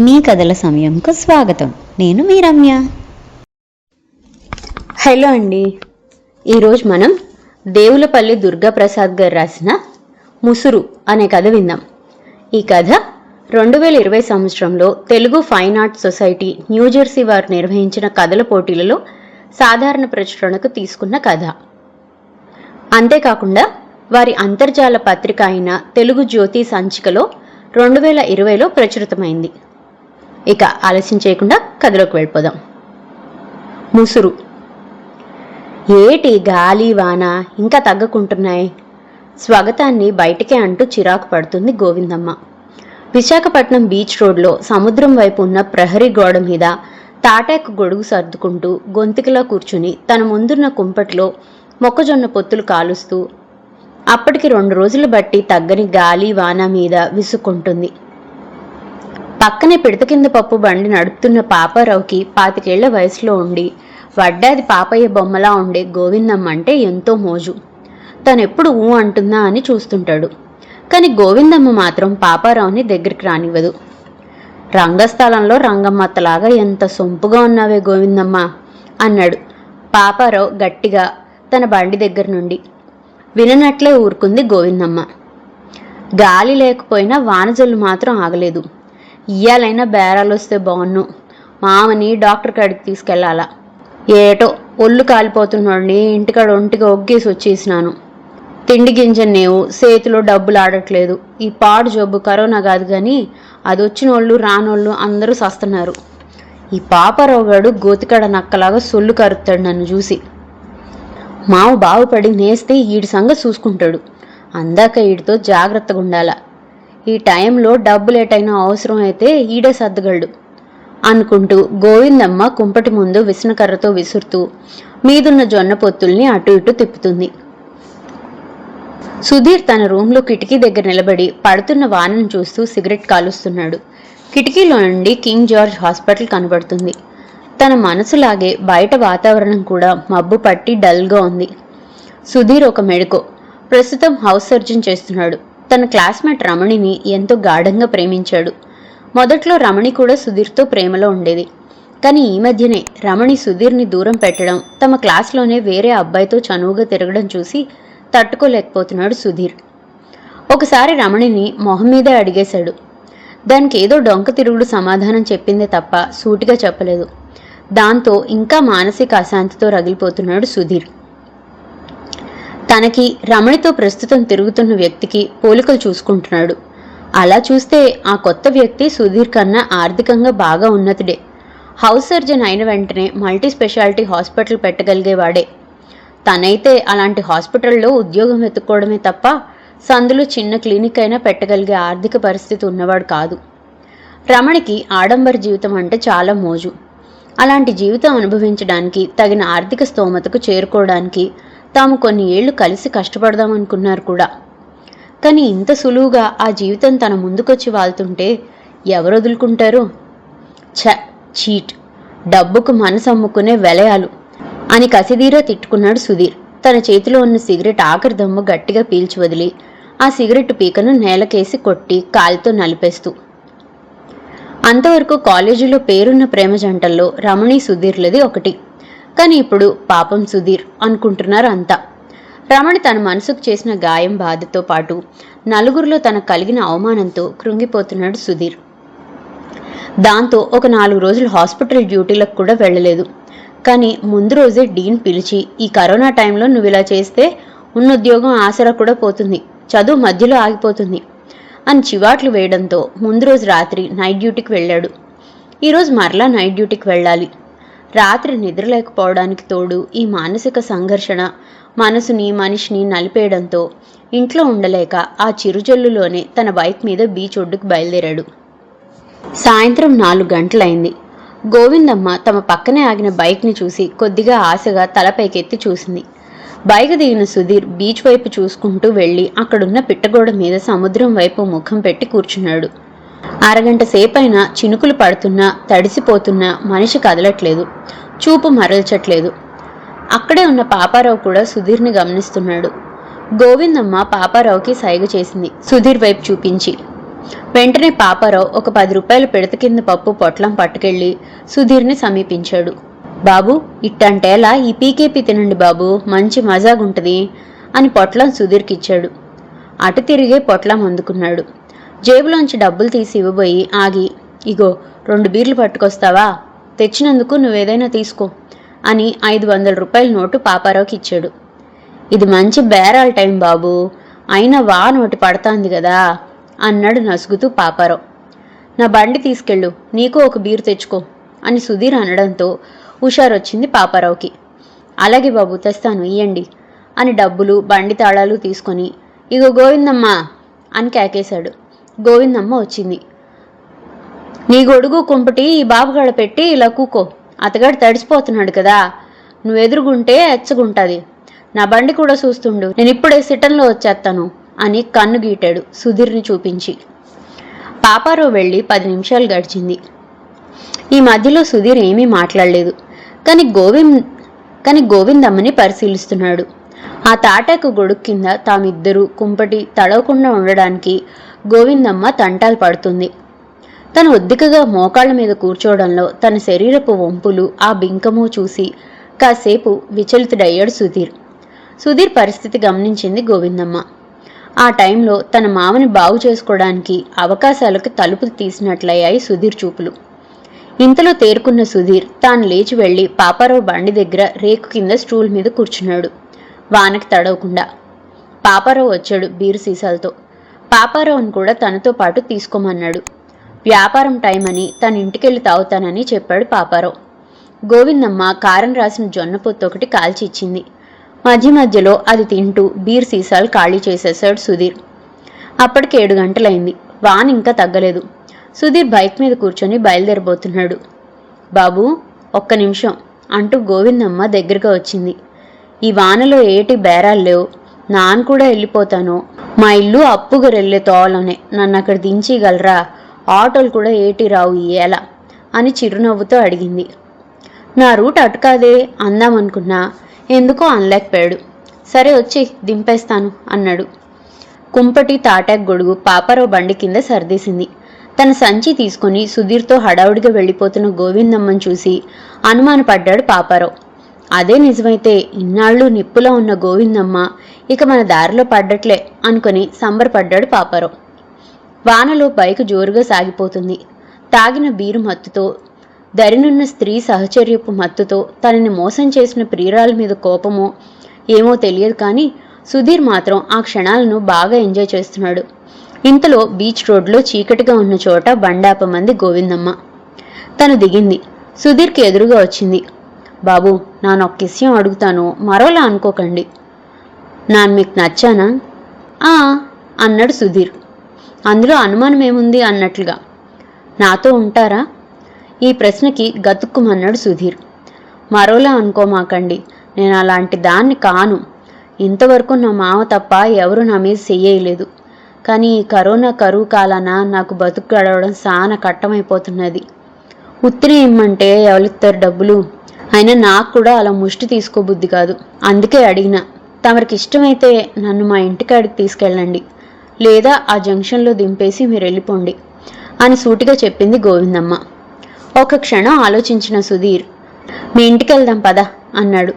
మీ కథల సమయంకు స్వాగతం. నేను మీ రమ్య. హలో అండి. ఈరోజు మనం దేవులపల్లి దుర్గాప్రసాద్ గారు రాసిన ముసురు అనే కథ విందాం. ఈ కథ రెండు వేల ఇరవై సంవత్సరంలో Telugu fine arts society New Jersey వారు నిర్వహించిన కథల పోటీలలో సాధారణ ప్రచురణకు తీసుకున్న కథ. అంతేకాకుండా వారి అంతర్జాల పత్రిక అయిన తెలుగు జ్యోతి సంచికలో రెండు వేల ఇరవైలో ప్రచురితమైంది. ఇక ఆలస్యం చేయకుండా కథలోకి వెళ్ళిపోదాం. ముసురు. ఏటి గాలి వాన ఇంకా తగ్గకుంటున్నాయి? స్వాగతాన్ని బయటికే అంటూ చిరాకు పడుతుంది గోవిందమ్మ. విశాఖపట్నం బీచ్ రోడ్లో సముద్రం వైపు ఉన్న ప్రహరీ గోడ మీద తాటాకు గొడుగు సర్దుకుంటూ గొంతుకిలా కూర్చుని తన ముందున్న కుంపట్లో మొక్కజొన్న పొత్తులు కాలుస్తూ అప్పటికి రెండు రోజులు బట్టి తగ్గని గాలి వాన మీద విసుక్కుంటుంది. పక్కనే పిడత కింద పప్పు బండి నడుపుతున్న పాపారావుకి పాతికేళ్ళ వయసులో ఉండి వడ్డాది పాపయ్య బొమ్మలా ఉండే గోవిందమ్మ అంటే ఎంతో మోజు. తనెప్పుడు ఊ అంటుందా అని చూస్తుంటాడు. కానీ గోవిందమ్మ మాత్రం పాపారావుని దగ్గరికి రానివ్వదు. రంగస్థలంలో రంగమ్మత్తలాగా ఎంత సొంపుగా ఉన్నావే గోవిందమ్మ అన్నాడు. పాపారావు గట్టిగా తన బండి దగ్గర నుండి. విననట్లే ఊరుకుంది గోవిందమ్మ. గాలి లేకపోయినా వానజల్లు మాత్రం ఆగలేదు. ఇయ్యాలైనా బేరాలు వస్తే బాగున్ను. మామని డాక్టర్ కాడికి తీసుకెళ్ళాలా ఏటో ఒళ్ళు కాలిపోతున్నాడిని ఇంటికాడ ఒంటిగా ఒగ్గేసి వచ్చేసినాను. తిండి గింజను నేవు చేతిలో డబ్బులు ఆడట్లేదు. ఈ పాడు జబ్బు కరోనా కాదు కానీ అది వచ్చిన వాళ్ళు రానోళ్ళు అందరూ సస్తున్నారు. ఈ పాపరావు గాడు గోతికాడ నక్కలాగా సొల్లు కరుతాడు నన్ను చూసి. మావ బాగుపడి నేస్తే ఈడి సంగతి చూసుకుంటాడు. అందాక ఈడితో జాగ్రత్తగా ఉండాల ఈ టైంలో డబ్బు ఏటైనా అవసరం అయితే ఈడే సర్దగలడు అనుకుంటూ గోవిందమ్మ కుంపటి ముందు విసనకర్రతో విసురుతూ మీదున్న జొన్న పొత్తుల్ని అటు ఇటు తిప్పుతుంది. సుధీర్ తన రూమ్లో కిటికీ దగ్గర నిలబడి పడుతున్న వానను చూస్తూ సిగరెట్ కాలుస్తున్నాడు. కిటికీలో నుండి కింగ్ జార్జ్ హాస్పిటల్ కనబడుతుంది. తన మనసులాగే బయట వాతావరణం కూడా మబ్బు పట్టి డల్గా ఉంది. సుధీర్ ఒక మెడుకో. ప్రస్తుతం హౌస్ సర్జన్ చేస్తున్నాడు. తన క్లాస్మేట్ రమణిని ఎంతో గాఢంగా ప్రేమించాడు. మొదట్లో రమణి కూడా సుధీర్తో ప్రేమలో ఉండేది. కానీ ఈ మధ్యనే రమణి సుధీర్ని దూరం పెట్టడం తమ క్లాస్లోనే వేరే అబ్బాయితో చనువుగా తిరగడం చూసి తట్టుకోలేకపోతున్నాడు సుధీర్. ఒకసారి రమణిని మొహం మీదే అడిగేశాడు. దానికి ఏదో డొంక తిరుగుడు సమాధానం చెప్పిందే తప్ప సూటిగా చెప్పలేదు. దాంతో ఇంకా మానసిక అశాంతితో రగిలిపోతున్నాడు సుధీర్. తనకి రమణితో ప్రస్తుతం తిరుగుతున్న వ్యక్తికి పోలికలు చూసుకుంటున్నాడు. అలా చూస్తే ఆ కొత్త వ్యక్తి సుధీర్ కన్నా ఆర్థికంగా బాగా ఉన్నతుడే. హౌస్ సర్జన్ అయిన వెంటనే మల్టీ స్పెషాలిటీ హాస్పిటల్ పెట్టగలిగేవాడే. తనైతే అలాంటి హాస్పిటల్లో ఉద్యోగం వెతుక్కోవడమే తప్ప సందులో చిన్న క్లినిక్ అయినా పెట్టగలిగే ఆర్థిక పరిస్థితి ఉన్నవాడు కాదు. రమణికి ఆడంబర జీవితం అంటే చాలా మోజు. అలాంటి జీవితం అనుభవించడానికి తగిన ఆర్థిక స్తోమతకు చేరుకోవడానికి తాము కొన్ని ఏళ్ళు కలిసి కష్టపడదామనుకున్నారు కూడా. కానీ ఇంత సులువుగా ఆ జీవితం తన ముందుకొచ్చి వాళ్తుంటే ఎవరు వదులుకుంటారు? ఛ చీట్. డబ్బుకు మనసు అమ్ముకునే వెలయాలు. అని కసిదీరా తిట్టుకున్నాడు సుధీర్. తన చేతిలో ఉన్న సిగరెట్ ఆఖరి దమ్ము గట్టిగా పీల్చి వదిలి ఆ సిగరెట్ పీకను నేలకేసి కొట్టి కాలితో నలిపేస్తూ. అంతవరకు కాలేజీలో పేరున్న ప్రేమ జంటల్లో రమణి సుధీర్లది ఒకటి. కానీ ఇప్పుడు పాపం సుధీర్ అనుకుంటున్నారు అంతా. రమణి తన మనసుకు చేసిన గాయం బాధతో పాటు నలుగురిలో తనకు కలిగిన అవమానంతో కృంగిపోతున్నాడు సుధీర్. దాంతో ఒక నాలుగు రోజులు హాస్పిటల్ డ్యూటీలకు కూడా వెళ్ళలేదు. కానీ ముందు రోజే డీన్ పిలిచి ఈ కరోనా టైంలో నువ్వు ఇలా చేస్తే ఉన్న ఉద్యోగం ఆసరా కూడా పోతుంది. చదువు మధ్యలో ఆగిపోతుంది. అని చివాట్లు వేయడంతో ముందు రోజు రాత్రి నైట్ డ్యూటీకి వెళ్ళాడు. ఈరోజు మరలా నైట్ డ్యూటీకి వెళ్ళాలి. రాత్రి నిద్రలేకపోవడానికి తోడు ఈ మానసిక సంఘర్షణ. మనసుని మనిషిని నలిపేయడంతో ఇంట్లో ఉండలేక ఆ చిరుజల్లులోనే తన బైక్ మీద బీచ్ ఒడ్డుకు బయలుదేరాడు. సాయంత్రం నాలుగు గంటలైంది. గోవిందమ్మ తమ పక్కనే ఆగిన బైక్ని చూసి కొద్దిగా ఆశగా తలపైకెత్తి చూసింది. బైక్ దిగిన సుధీర్ బీచ్ వైపు చూసుకుంటూ వెళ్ళి అక్కడున్న పిట్టగోడ మీద సముద్రం వైపు ముఖం పెట్టి కూర్చున్నాడు. అరగంట సేపైనా చినుకులు పడుతున్నా తడిసిపోతున్నా మనిషి కదలట్లేదు. చూపు మరల్చట్లేదు. అక్కడే ఉన్న పాపారావు కూడా సుధీర్ని గమనిస్తున్నాడు. గోవిందమ్మ పాపారావుకి సైగ చేసింది. సుధీర్ వైపు చూపించి వెంటనే పాపారావు ఒక పది రూపాయల పిడత కింద పప్పు పొట్లం పట్టుకెళ్ళి సుధీర్ని సమీపించాడు. బాబు ఇట్టంటేలా ఈ పీకేపీ తినండి బాబు మంచి మజాగుంటుంది అని పొట్లం సుధీర్కిచ్చాడు. అటు తిరిగే పొట్లం అందుకున్నాడు. జేబులోంచి డబ్బులు తీసి ఇవ్వబోయి ఆగి ఇగో రెండు బీర్లు పట్టుకొస్తావా? తెచ్చినందుకు నువ్వేదైనా తీసుకో అని ఐదు వందల రూపాయల నోటు పాపారావుకి ఇచ్చాడు. ఇది మంచి బేరాల టైం బాబు అయినా వా నోటి పడతాంది కదా అన్నాడు నసుగుతూ పాపారావు. నా బండి తీసుకెళ్ళు నీకు ఒక బీరు తెచ్చుకో అని సుధీర్ అనడంతో హుషారొచ్చింది పాపారావుకి. అలాగే బాబు తెస్తాను ఇయ్యండి అని డబ్బులు బండి తాళాలు తీసుకొని ఇగో గోవిందమ్మా అని కేకేశాడు. గోవిందమ్మ వచ్చింది. నీ గొడుగు కుంపటి ఈ బాబుగాడ పెట్టి ఇలా కూకో. అతగాడు తడిసిపోతున్నాడు కదా. నువ్వు ఎదురుగుంటే ఎచ్చగుంటది. నా బండి కూడా చూస్తుండు. నేను ఇప్పుడే సిటన్లో వచ్చేస్తాను అని కన్ను గీటాడు సుధీర్ని చూపించి. పాపారావు వెళ్ళి పది నిమిషాలు గడిచింది. ఈ మధ్యలో సుధీర్ ఏమీ మాట్లాడలేదు. కానీ గోవింద్ కానీ గోవిందమ్మని పరిశీలిస్తున్నాడు. ఆ తాటాకు గొడుగు కింద తామిద్దరూ కుంపటి తడవకుండా ఉండడానికి గోవిందమ్మ తంటాలు పడుతుంది. తను ఒద్దికగా మోకాళ్ళ మీద కూర్చోవడంలో తన శరీరపు వంపులు ఆ బింకము చూసి కాసేపు విచలితుడయ్యాడు సుధీర్. సుధీర్ పరిస్థితి గమనించింది గోవిందమ్మ. ఆ టైంలో తన మామని బాగు చేసుకోవడానికి అవకాశాలకు తలుపులు తీసినట్లయ్యాయి సుధీర్ చూపులు. ఇంతలో తేరుకున్న సుధీర్ తాను లేచి వెళ్ళి పాపారావు బండి దగ్గర రేకు కింద స్టూల్ మీద కూర్చున్నాడు. వానకి తడవకుండా. పాపారావు వచ్చాడు బీరు సీసాలతో. పాపారావును కూడా తనతో పాటు తీసుకోమన్నాడు. వ్యాపారం టైం అని తన ఇంటికెళ్ళి తాగుతానని చెప్పాడు పాపారావు. గోవిందమ్మ కారం రాసిన జొన్న పొత్తు ఒకటి కాల్చి ఇచ్చింది. మధ్య మధ్యలో అది తింటూ బీర్ సీసాలు ఖాళీ చేసేశాడు సుధీర్. అప్పటికి ఏడు గంటలైంది. వాన్ ఇంకా తగ్గలేదు. సుధీర్ బైక్ మీద కూర్చొని బయలుదేరబోతున్నాడు. బాబు ఒక్క నిమిషం అంటూ గోవిందమ్మ దగ్గరగా వచ్చింది. ఈ వానలో ఏటి బేరాలు లేవు. నాన్న కూడా వెళ్ళిపోతాను. మా ఇల్లు అప్పుగరెళ్ళే తోలనే. నన్ను అక్కడ దించగలరా ఆటోలు కూడా ఏటి రావు ఈ అని చిరునవ్వుతో అడిగింది. నా రూట్ అటు కాదే అందామనుకున్నా ఎందుకో అనలేకపోయాడు. సరే వచ్చి దింపేస్తాను అన్నాడు. కుంపటి తాటాక్ గొడుగు పాపారావు బండి కింద సర్దేసింది. తన సంచి తీసుకొని సుధీర్తో హడావుడిగా వెళ్ళిపోతున్న గోవిందమ్మను చూసి అనుమానపడ్డాడు పాపారావు. అదే నిజమైతే ఇన్నాళ్ళు నిప్పులో ఉన్న గోవిందమ్మ ఇక మన దారిలో పడ్డట్లే అనుకొని సంబరపడ్డాడు పాపారావు వానలో బైక్ జోరుగా సాగిపోతుంది. తాగిన బీరు మత్తుతో దరినున్న స్త్రీ సహచర్యపు మత్తుతో తనని మోసం చేసిన ప్రియురాల మీద కోపమో ఏమో తెలియదు కానీ సుధీర్ మాత్రం ఆ క్షణాలను బాగా ఎంజాయ్ చేస్తున్నాడు. ఇంతలో బీచ్ రోడ్లో చీకటిగా ఉన్న చోట బండాపమంది గోవిందమ్మ. తను దిగింది. సుధీర్కి ఎదురుగా వచ్చింది. బాబు నానొక్క విషయం అడుగుతాను మరోలా అనుకోకండి. నాన్ మీకు నచ్చానా? ఆ అన్నాడు సుధీర్. అందులో అనుమానం ఏముంది అన్నట్లుగా. నాతో ఉంటారా? ఈ ప్రశ్నకి గతుక్కుమన్నాడు సుధీర్. మరోలా అనుకోమాకండి నేను అలాంటి దాన్ని కాను. ఇంతవరకు నా మామ తప్ప ఎవరు నా మీద చెయ్యలేదు. కానీ ఈ కరోనా కరువు కాలాన నాకు బతుకు గడవడం చాలా కట్టమైపోతున్నది. ఉత్తిరి ఇమ్మంటే ఎవరిస్తారు డబ్బులు? అయినా నాకు కూడా అలా ముష్టి తీసుకోబుద్ధి కాదు. అందుకే అడిగిన తమరికి ఇష్టమైతే నన్ను మా ఇంటికాడికి తీసుకెళ్ళండి. లేదా ఆ జంక్షన్లో దింపేసి మీరు వెళ్ళిపోండి అని సూటిగా చెప్పింది గోవిందమ్మ. ఒక క్షణం ఆలోచించిన సుధీర్ మీ ఇంటికి వెళ్దాం పద అన్నాడు.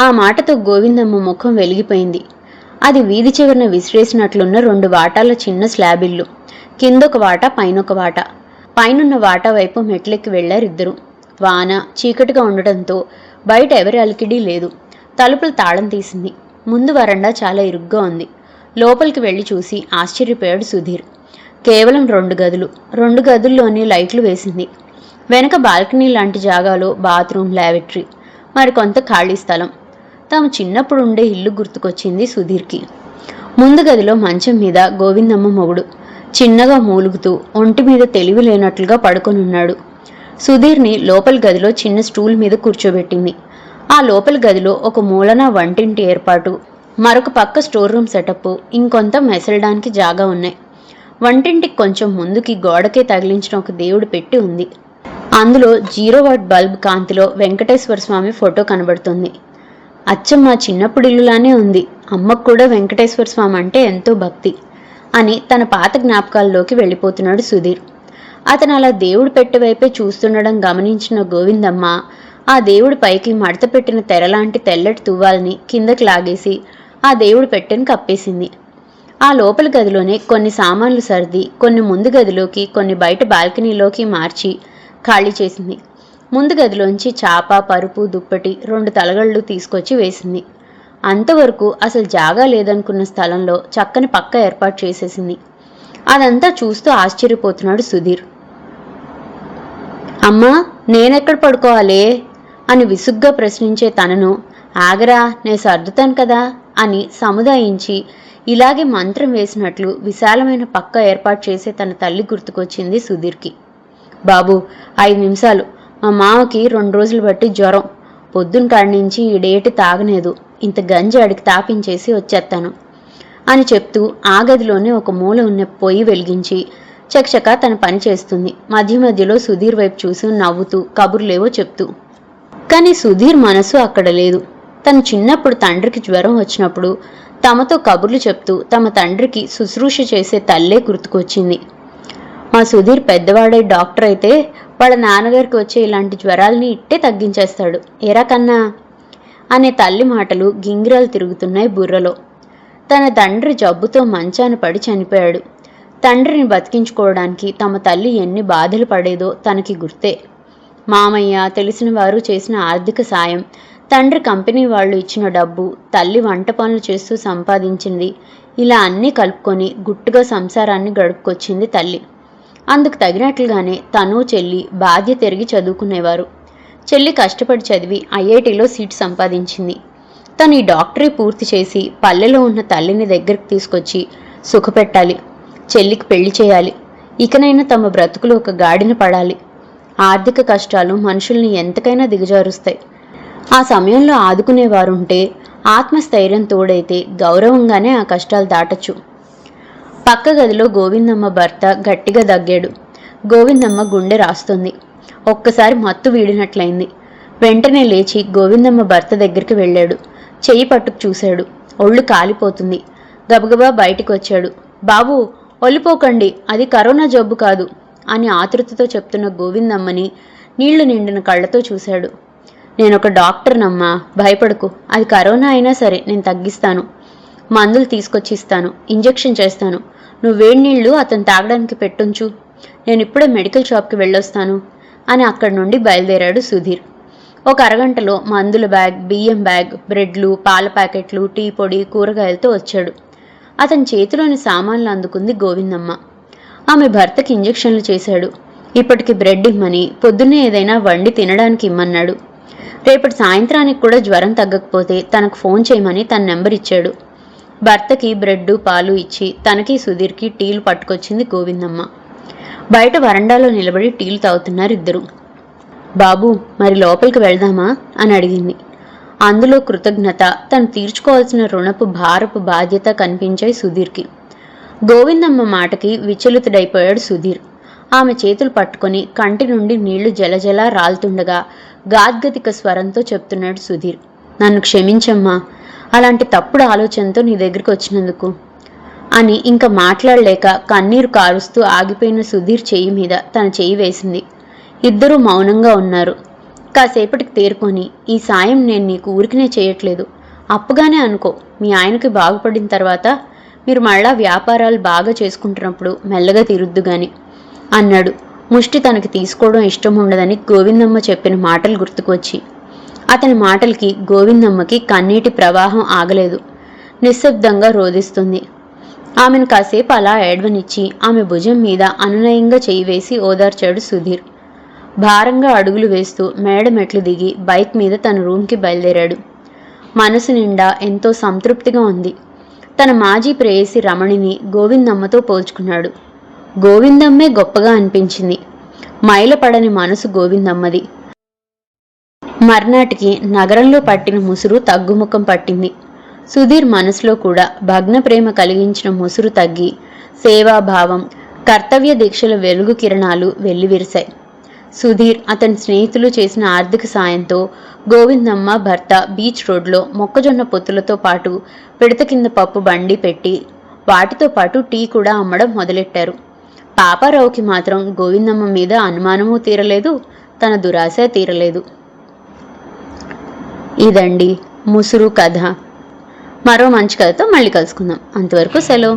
ఆ మాటతో గోవిందమ్మ ముఖం వెలిగిపోయింది. అది వీధి చివరన విసిరేసినట్లున్న రెండు వాటాల చిన్న స్లాబ్ ఇల్లు కిందొక వాట పైనొక వాట. పైనున్న వాటా వైపు మెట్లెక్కి వెళ్ళారిద్దరు. వాన చీకటిగా ఉండటంతో బయట ఎవరి అలికిడి లేదు. తలుపులు తాళం తీసింది. ముందు వరండా చాలా ఇరుగ్గా ఉంది. లోపలికి వెళ్ళి చూసి ఆశ్చర్యపోయాడు సుధీర్. కేవలం రెండు గదులు. రెండు గదుల్లోనే లైట్లు వేసింది. వెనక బాల్కనీ లాంటి జాగాలో బాత్రూమ్ లాబెటరీ మరి కొంత ఖాళీ స్థలం. తాము చిన్నప్పుడు ఉండే ఇల్లు గుర్తుకొచ్చింది సుధీర్కి. ముందు గదిలో మంచం మీద గోవిందమ్మ మొగుడు. చిన్నగా మూలుగుతూ ఒంటి మీద తెలివి లేనట్లుగా పడుకొనున్నాడు సుధీర్ని లోపల గదిలో చిన్న స్టూల్ మీద కూర్చోబెట్టింది. ఆ లోపల గదిలో ఒక మూలన వంటింటి ఏర్పాటు మరొక పక్క స్టోర్ రూమ్ సెటప్ ఇంకొంత మెసలడానికి జాగా ఉన్నాయి. వంటింటికి కొంచెం ముందుకి గోడకే తగిలించిన ఒక దేవుడు పెట్టి ఉంది. అందులో జీరో వాట్ బల్బ్ కాంతిలో వెంకటేశ్వర స్వామి ఫోటో కనబడుతుంది. అచ్చం మా చిన్నప్పుడు ఇల్లులానే ఉంది. అమ్మకు కూడా వెంకటేశ్వర స్వామి అంటే ఎంతో భక్తి అని తన పాత జ్ఞాపకాల్లోకి వెళ్ళిపోతున్నాడు సుధీర్. అతను అలా దేవుడు పెట్టె వైపే చూస్తుండడం గమనించిన గోవిందమ్మ ఆ దేవుడి పైకి మడత పెట్టిన తెరలాంటి తెల్లటి తువ్వాలని కిందకి లాగేసి ఆ దేవుడి పెట్టెను కప్పేసింది. ఆ లోపల గదిలోనే కొన్ని సామాన్లు సర్ది కొన్ని ముందు గదిలోకి కొన్ని బయట బాల్కనీలోకి మార్చి ఖాళీ చేసింది. ముందు గదిలోంచి చాప పరుపు దుప్పటి రెండు తలగళ్ళు తీసుకొచ్చి వేసింది. అంతవరకు అసలు జాగా లేదనుకున్న స్థలంలో చక్కని పక్క ఏర్పాటు చేసేసింది. అదంతా చూస్తూ ఆశ్చర్యపోతున్నాడు సుధీర్. అమ్మా నేనెక్కడ పడుకోవాలి? అని విసుగ్గా ప్రశ్నించే తనను ఆగరా నే సర్దుతాను కదా? అని సముదాయించి ఇలాగే మంత్రం వేసినట్లు విశాలమైన పక్క ఏర్పాటు చేసే తన తల్లి గుర్తుకొచ్చింది సుధీర్కి. బాబు ఐదు నిమిషాలు. మా మామకి రెండు రోజులు బట్టి జ్వరం. పొద్దున్న కాడి నుంచి ఈ డేటు తాగలేదు. ఇంత గంజి అడిగి తాపించేసి వచ్చేస్తాను. అని చెప్తూ ఆ గదిలోనే ఒక మూల ఉన్న పొయ్యి వెలిగించి చకచక తన పని చేస్తుంది. మధ్య మధ్యలో సుధీర్ వైపు చూసి నవ్వుతూ కబుర్లేవో చెప్తూ కానీ సుధీర్ మనసు అక్కడ లేదు. తను చిన్నప్పుడు తండ్రికి జ్వరం వచ్చినప్పుడు తమతో కబుర్లు చెప్తూ తమ తండ్రికి శుశ్రూష చేసే తల్లే గుర్తుకొచ్చింది. మా సుధీర్ పెద్దవాడే డాక్టర్ అయితే వాళ్ళ నాన్నగారికి వచ్చే ఇలాంటి జ్వరాలని ఇట్టే తగ్గించేస్తాడు. ఎరా కన్నా? అనే తల్లి మాటలు గింగిరాలు తిరుగుతున్నాయి బుర్రలో. తన తండ్రి జబ్బుతో మంచాన పడి చనిపోయాడు. తండ్రిని బతికించుకోవడానికి తమ తల్లి ఎన్ని బాధలు పడేదో తనకి గుర్తే. మామయ్య తెలిసిన వారు చేసిన ఆర్థిక సాయం తండ్రి కంపెనీ వాళ్ళు ఇచ్చిన డబ్బు తల్లి వంట పనులు చేస్తూ సంపాదించింది ఇలా అన్నీ కలుపుకొని గుట్టుగా సంసారాన్ని గడుపుకొచ్చింది తల్లి. అందుకు తగినట్లుగానే తను చెల్లి బాధ్య తిరిగి చదువుకునేవారు. చెల్లి కష్టపడి చదివి ఐఐటిలో సీట్ సంపాదించింది. తను ఈ డాక్టరీ పూర్తి చేసి పల్లెలో ఉన్న తల్లిని దగ్గరికి తీసుకొచ్చి సుఖపెట్టాలి చెల్లికి పెళ్ళి చేయాలి. ఇకనైనా తమ బ్రతుకులు ఒక గాడిన పడాలి. ఆర్థిక కష్టాలు మనుషుల్ని ఎంతకైనా దిగజారుస్తాయి. ఆ సమయంలో ఆదుకునేవారుంటే ఆత్మస్థైర్యం తోడైతే గౌరవంగానే ఆ కష్టాలు దాటచ్చు. పక్క గదిలో గోవిందమ్మ భర్త గట్టిగా దగ్గాడు. గోవిందమ్మ గుండె రాస్తుంది. ఒక్కసారి మత్తు వీడినట్లయింది. వెంటనే లేచి గోవిందమ్మ భర్త దగ్గరికి వెళ్ళాడు. చెయ్యి పట్టుకు చూశాడు. ఒళ్ళు కాలిపోతుంది. గబగబా బయటికి వచ్చాడు బాబు ఒలిపోకండి అది కరోనా జబ్బు కాదు అని ఆతృతతో చెప్తున్న గోవిందమ్మని నీళ్ళు నిండిన కళ్ళతో చూశాడు. నేనొక డాక్టర్నమ్మా. భయపడకు. అది కరోనా అయినా సరే నేను తగ్గిస్తాను. మందులు తీసుకొచ్చి ఇస్తాను ఇంజెక్షన్ చేస్తాను. నువ్వు వేడి నీళ్ళు అతను తాగడానికి పెట్టుంచు. నేను ఇప్పుడే మెడికల్ షాప్కి వెళ్ళొస్తాను అని అక్కడి నుండి బయలుదేరాడు సుధీర్. ఒక అరగంటలో మందుల బ్యాగ్ బియ్యం బ్యాగ్ బ్రెడ్లు పాల ప్యాకెట్లు టీ పొడి కూరగాయలతో వచ్చాడు. అతని చేతిలోని సామాన్లు అందుకుంది గోవిందమ్మ. ఆమె భర్తకి ఇంజెక్షన్లు చేశాడు. ఇప్పటికి బ్రెడ్ ఇమ్మని పొద్దున్నే ఏదైనా వండి తినడానికి ఇమ్మన్నాడు. రేపటి సాయంత్రానికి కూడా జ్వరం తగ్గకపోతే తనకు ఫోన్ చేయమని తన నెంబర్ ఇచ్చాడు. భర్తకి బ్రెడ్ పాలు ఇచ్చి తనకి సుధీర్కి టీలు పట్టుకొచ్చింది గోవిందమ్మ. బయట వరండాలో నిలబడి టీలు తాగుతున్నారు ఇద్దరు. బాబు మరి లోపలికి వెళ్దామా? అని అడిగింది. అందులో కృతజ్ఞత తను తీర్చుకోవాల్సిన రుణపు భారపు బాధ్యత కనిపించాయి సుధీర్కి. గోవిందమ్మ మాటకి విచలితుడైపోయాడు సుధీర్. ఆమె చేతులు పట్టుకొని కంటి నుండి నీళ్ళు జలజల రాలుతుండగా గాద్గతిక స్వరంతో చెప్తున్నాడు సుధీర్. నన్ను క్షమించమ్మా అలాంటి తప్పుడు ఆలోచనతో నీ దగ్గరికి వచ్చినందుకు. అని ఇంకా మాట్లాడలేక కన్నీరు కారుస్తూ ఆగిపోయిన సుధీర్ చెయ్యి మీద తన చెయ్యి వేసింది. ఇద్దరూ మౌనంగా ఉన్నారు. కాసేపటికి తేరుకొని ఈ సాయం నేను నీకు ఊరికినే చేయట్లేదు. అప్పుగానే అనుకో మీ ఆయనకి బాగుపడిన తర్వాత మీరు మళ్ళా వ్యాపారాలు బాగా చేసుకుంటున్నప్పుడు మెల్లగా తీరుద్దు గాని అన్నాడు. ముష్టి తనకి తీసుకోవడం ఇష్టం ఉండదని గోవిందమ్మ చెప్పిన మాటలు గుర్తుకొచ్చి అతని మాటలకి గోవిందమ్మకి కన్నీటి ప్రవాహం ఆగలేదు. నిశ్శబ్దంగా రోధిస్తుంది. ఆమెను కాసేపు అలా ఏడవనిచ్చి ఆమె భుజం మీద అనునయంగా చేయి వేసి ఓదార్చాడు సుధీర్. భారంగా అడుగులు వేస్తూ మేడ మెట్లు దిగి బైక్ మీద తన రూమ్కి బయలుదేరాడు. మనసు నిండా ఎంతో సంతృప్తిగా ఉంది. తన మాజీ ప్రేయసి రమణిని గోవిందమ్మతో పోల్చుకున్నాడు. గోవిందమ్మే గొప్పగా అనిపించింది. మైలపడని మనసు గోవిందమ్మది. మర్నాటికి నగరంలో పట్టిన ముసురు తగ్గుముఖం పట్టింది. సుధీర్ మనసులో కూడా భగ్న ప్రేమ కలిగించిన ముసురు తగ్గి సేవాభావం కర్తవ్య దీక్షల వెలుగు కిరణాలు వెల్లివిరిశాయి. సుధీర్ అతని స్నేహితులు చేసిన ఆర్థిక సాయంతో గోవిందమ్మ భర్త బీచ్ రోడ్లో మొక్కజొన్న పొత్తులతో పాటు పిడత కింద పప్పు బండి పెట్టి వాటితో పాటు టీ కూడా అమ్మడం మొదలెట్టారు. పాపారావుకి మాత్రం గోవిందమ్మ మీద అనుమానమూ తీరలేదు తన దురాశ తీరలేదు. ఇదండి ముసురు కథ. మరో మంచి కథతో మళ్ళీ కలుసుకుందాం. అంతవరకు సెలవు.